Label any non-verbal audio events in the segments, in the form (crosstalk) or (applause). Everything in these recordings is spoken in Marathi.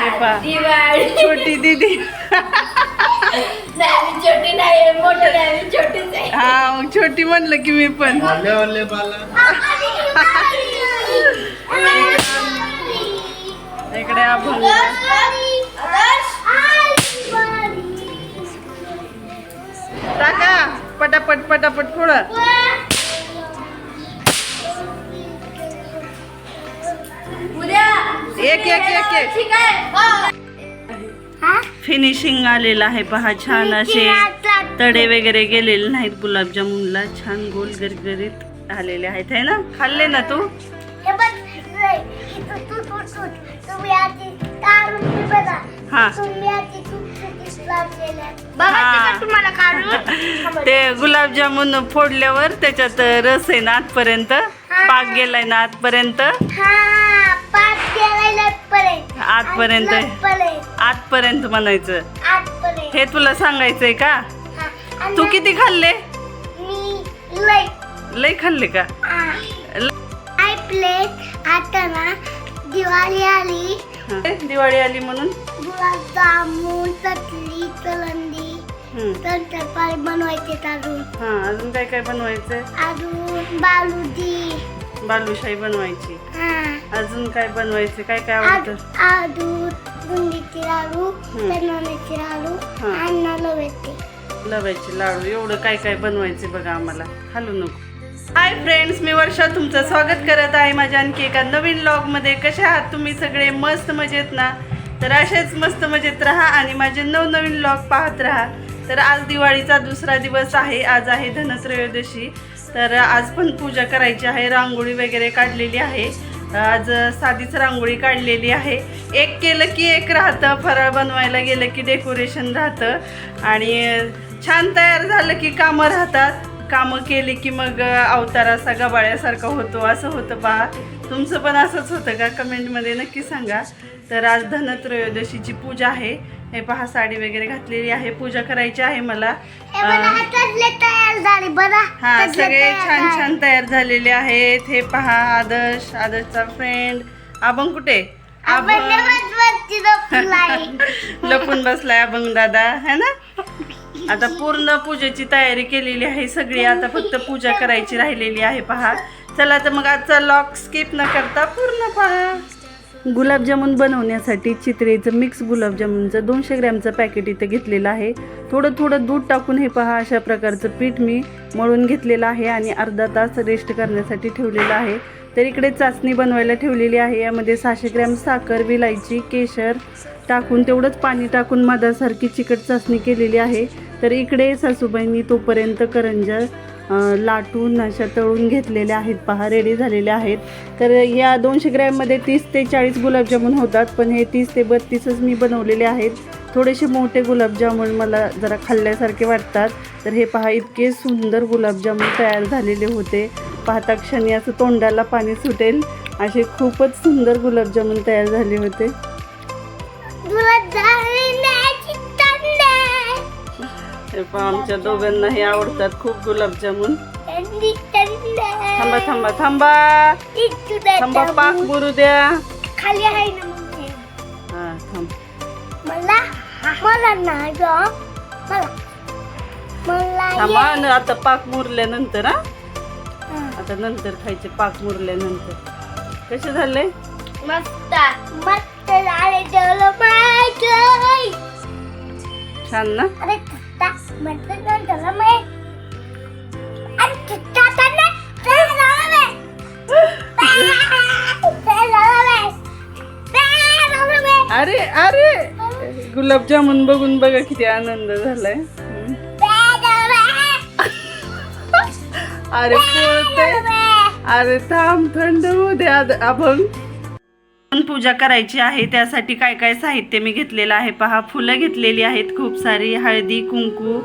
दिवाळी. छोटी दीदी. नाही मी छोटी नाही मोठी नाही मी छोटीच आहे. हा मग छोटी म्हणलं की मी पण. बाला. इकडे अभंग टाका पटापट पटापट थोडं एक, एक, एक, एक. ठीक आहे. फिनिशिंग आलेलं आहे पहा छान असे तडे वगैरे गेलेले नाहीत गुलाबजामुनला. छान गोल गरगरीत आलेले आहेत है ना? खाल्ले ना तू? हे बघ इथं तू (laughs) गुलाबजामुन फोडल्यावर त्याच्यात रस आहे ना आतपर्यंत? पाक गेलाय ना आतपर्यंत? हा आतपर्यंत. पर्यंत आतपर्यंत. म्हणायचं. हे तुला सांगायचंय का? तू किती खाल्ले? लय. खाल्ले का? प्लेट. आता ना दिवाळी आली. दिवाळी आली म्हणून? चटणी कलंदी हम्म. नंतर पाणी बनवायचे अजून? हा अजून काय काय बनवायचंय? अजून बालुदी बालुशाही बनवायची. हा. अजून काय बनवायचे काय काय आवडतं? बुंदीचे लाडू. शेंगदाण्याचे लाडू. आणि लवते लवायचे लाडू. एवढं काय काय बनवायचे बघा आम्हाला. हलू नको. हाय फ्रेंड्स मी वर्षा तुमचं स्वागत करत आहे माझ्या आणखी एका नवीन मध्ये कसे आहात तुम्ही सगळे? मस्त मजेत ना? तर असेच मस्त मजेत राहा आणि माझे नवनवीन लॉग पाहत राहा. तर आज दिवाळीचा दुसरा दिवस आहे. आज आहे धनत्रयोदशी. तर आज पण पूजा करायची आहे. रांगोळी वगैरे काढलेली आहे. आज साधीच रांगोळी काढलेली आहे. एक केलं की एक राहतं. फराळ बनवायला गेलं की डेकोरेशन राहतं. आणि छान तयार झालं की कामं राहतात. कामं केली की मग अवतार असा गबाळ्यासारखा होतो. असं होतं पहा. तुमचं पण असंच होतं का? कमेंटमध्ये नक्की सांगा. तर आज धनत्रयोदशीची पूजा आहे. हे पहा साडी वगैरे घातलेली आहे पूजा करायची आहे मला. हे सगळे छान. छान तयार झालेले आहेत. हे पहा आदर्श आदर्शचा फ्रेंड अभंग कुठे? आपण अभंग. लपलाय. (laughs) लपून बसलाय अभंग दादा है ना? आता पूर्ण पूजेची तयारी केलेली आहे सगळी. आता फक्त पूजा करायची राहिलेली आहे पहा. चला तर मग आजचा लॉक स्किप न करता पूर्ण पहा. गुलाबजामुन बनवण्यासाठी चित्रेचं मिक्स गुलाबजामुनचं दोनशे ग्रॅमचं पॅकेट इथं घेतलेलं आहे. थोडं थोडं दूध टाकून हे पहा अशा प्रकारचं पीठ मी मळून घेतलेलं आहे आणि अर्धा तास रेस्ट करण्यासाठी ठेवलेलं आहे. तर इकडे चाचणी बनवायला ठेवलेली आहे. यामध्ये सहाशे ग्रॅम साखर विलायची केशर टाकून तेवढंच पाणी टाकून मधासारखी चिकट चाचणी केलेली आहे. तर इकडे सासूबाईंनी तोपर्यंत करंजा लाटून अशा तळून घेतलेल्या आहेत पहा रेडी झालेल्या आहेत. तर या दोनशे ग्रॅममध्ये तीस ते चाळीस गुलाबजामुन होतात पण हे तीस ते बत्तीसच मी बनवलेले आहेत. थोडेसे मोठे गुलाबजामुन मला जरा खाल्ल्यासारखे वाटतात. तर हे पहा इतके सुंदर गुलाबजामुन तयार झालेले होते. पाहता क्षणी असं तोंडाला पाणी सुटेल. असे खूपच सुंदर गुलाबजामुन तयार झाले होते. हे पहा आमच्या दोघांना हे आवडतात खूप गुलाबजामुन. थांबा थांबा थांबा. थांबा. पाक बुरू द्या. खाली आहे ना हे. थांब. मला मला नाही ग. मला मला थांबा न आता पाक मुरल्यानंतर हा. आता नंतर खायचे पाक मुरल्यानंतर. कसे झाले? मस्त. मस्त झाले जेवलं छान ना? अरे अरे. अरे. गुलाबजामुन बघून बघा किती आनंद झालाय. अरे अरे थांब थंड होऊ दे आद- अभंग. पण पूजा करायची आहे त्यासाठी काय काय साहित्य मी घेतलेलं आहे पहा. फुलं घेतलेली आहेत खूप सारी. हळदी कुंकू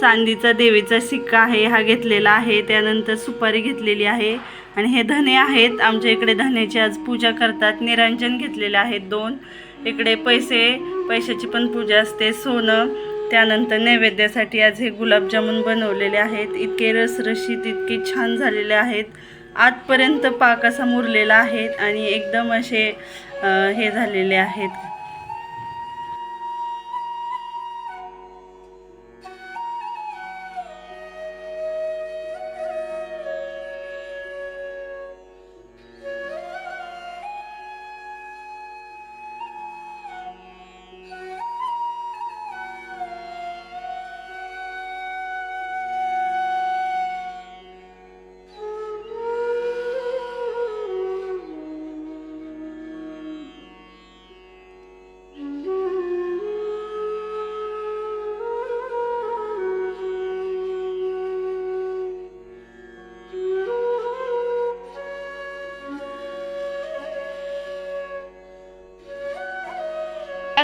चांदीचा देवीचा सिक्का आहे हा घेतलेला आहे. त्यानंतर सुपारी घेतलेली आहे. आणि हे धने आहेत. आमच्या इकडे धन्याची आज पूजा करतात. निरंजन घेतलेले आहेत दोन. इकडे पैसे पैशाची पण पूजा असते. सोनं त्यानंतर नैवेद्यासाठी आज हे गुलाबजामुन बनवलेले आहेत. इतके रसरशीत इतके छान झालेले आहेत. आतपर्यंत पाक असा मुरलेला आहे आणि एकदम असे हे झालेले आहेत.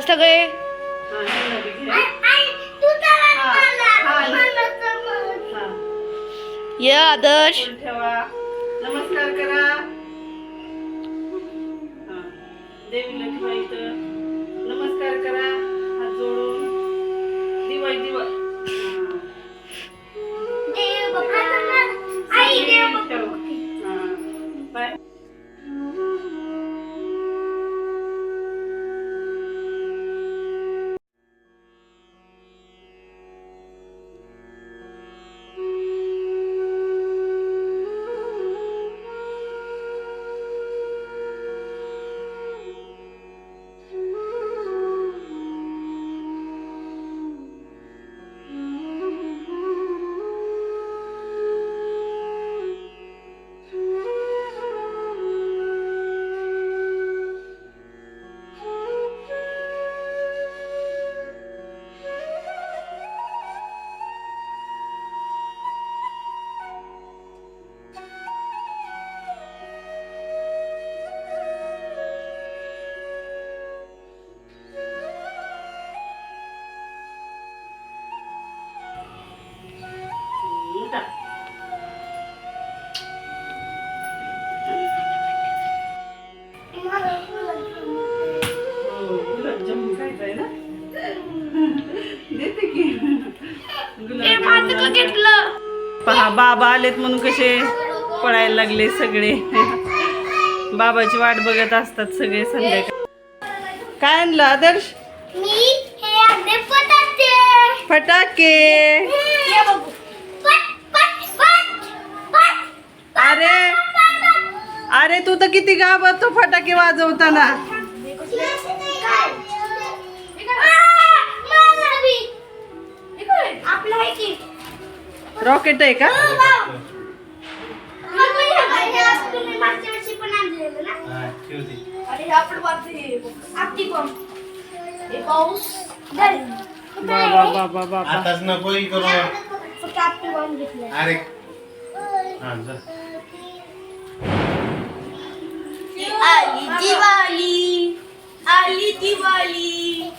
सगळे? हा, या आदर्श. नमस्कार करा. देवी लक्ष्मी गुलाबजामुन खायचंय ना? देते की. गुलाबजामुन घेतलं? पहा बाबा आलेत म्हणून कसे पळायला लागले सगळे. बाबाची वाट बघत असतात सगळे संध्याकाळी. काय आणलं आदर्श. फटाके. अरे अरे तू तर किती घाबरतो फटाके वाजवताना. बाबा आहे? बाबा बाबा करू. घेतलं अरे. हा जा. आली दिवाळी आली दिवाळी.